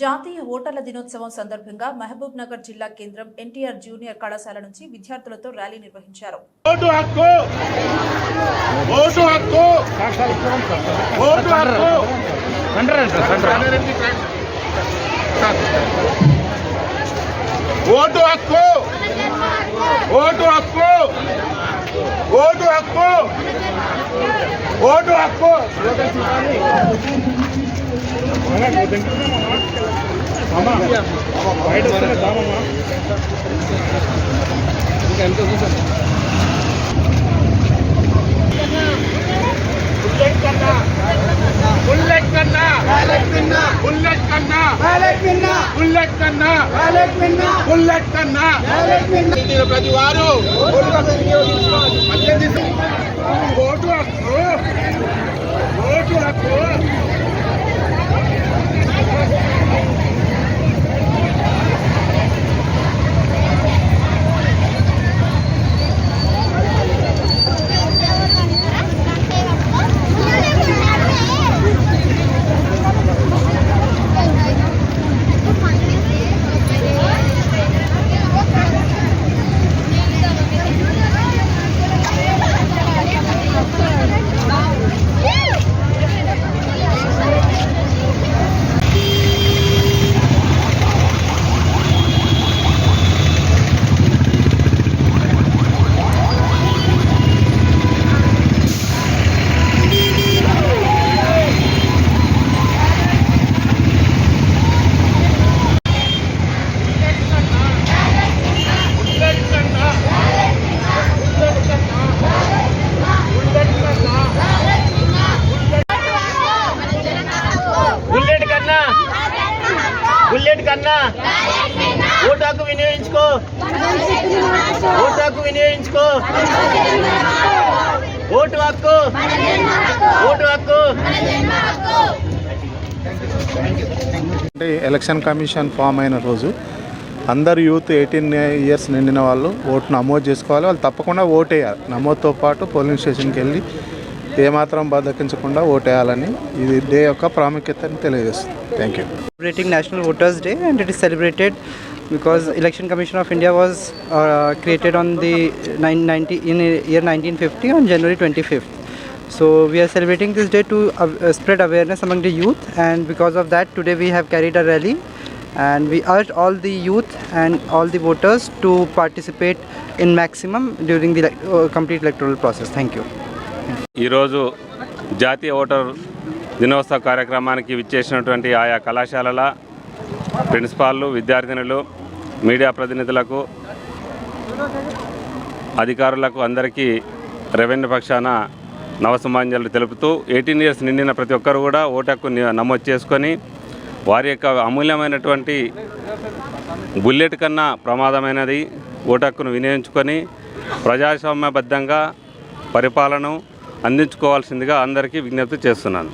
జాతీయ ఓటర్ల దినోత్సవం సందర్భంగా మహబూబ్ నగర్ జిల్లా కేంద్రం ఎన్టీఆర్ జూనియర్ కళాశాల నుంచి విద్యార్థులతో ర్యాలీ నిర్వహించారు. ఓటు హక్కు! ఓటు హక్కు! ఓటు హక్కు! ఓటు హక్కు! ఓటు హక్కు ఓటు హక్కు బుల్లెట్ కన్నా బుల్లెట్ కన్నా బుల్లెట్ కన్నా బుల్లెట్ కన్నా బుల్లెట్ కన్నా ప్రతి వారు మద్యం తీసు- ఓటు హక్కు ఓటు హక్కు బుల్లెట్ కన్నా బుల్లెట్ కన్నా బుల్లెట్ కన్నా బుల్లెట్ కన్నా బుల్లెట్ కన్నా ఓటు హక్కు వినియోగించుకో. ఓటు హక్కు వినియోగించుకో. ఓటు హక్కు. ఓటు హక్కు. అంటే ఎలక్షన్ కమిషన్ ఫామ్ అయిన రోజు అందరు యూత్ ఎయిటీన్ ఇయర్స్ నిండిన వాళ్ళు ఓటు నమోదు చేసుకోవాలి. వాళ్ళు తప్పకుండా ఓటు వేయాలి నమోదుతో పాటు పోలింగ్ స్టేషన్కి వెళ్ళి ఏమాత్రం బద్దకించకుండా ఓటు వేయాలని ఇది డే యొక్క ప్రాముఖ్యతని తెలియజేస్తుంది. Thank you celebrating National Voters Day and it is celebrated because Election Commission of India was uh, created on the 990 in year 1950 on January 25th. So we are celebrating this day to uh, uh, spread awareness among the youth and because of that today we have carried a rally and we urge all the youth and all the voters to participate in maximum during the elec- uh, complete electoral process. Thank you. ఈరోజు జాతీయ voter దినోత్సవ కార్యక్రమానికి విచ్చేసినటువంటి ఆయా కళాశాలల ప్రిన్సిపాళ్ళు విద్యార్థినులు media ప్రతినిధులకు అధికారులకు అందరికీ రెవెన్యూ పక్షాన నవసమాంజలు తెలుపుతూ ఎయిటీన్ ఇయర్స్ నిండిన ప్రతి ఒక్కరు కూడా ఓటు నమోదు చేసుకొని వారి యొక్క అమూల్యమైనటువంటి బుల్లెట్ కన్నా ప్రమాదమైనది ఓటక్కును వినియోగించుకొని ప్రజాస్వామ్యబద్ధంగా పరిపాలన అందించుకోవాల్సిందిగా అందరికీ విజ్ఞప్తి చేస్తున్నాను.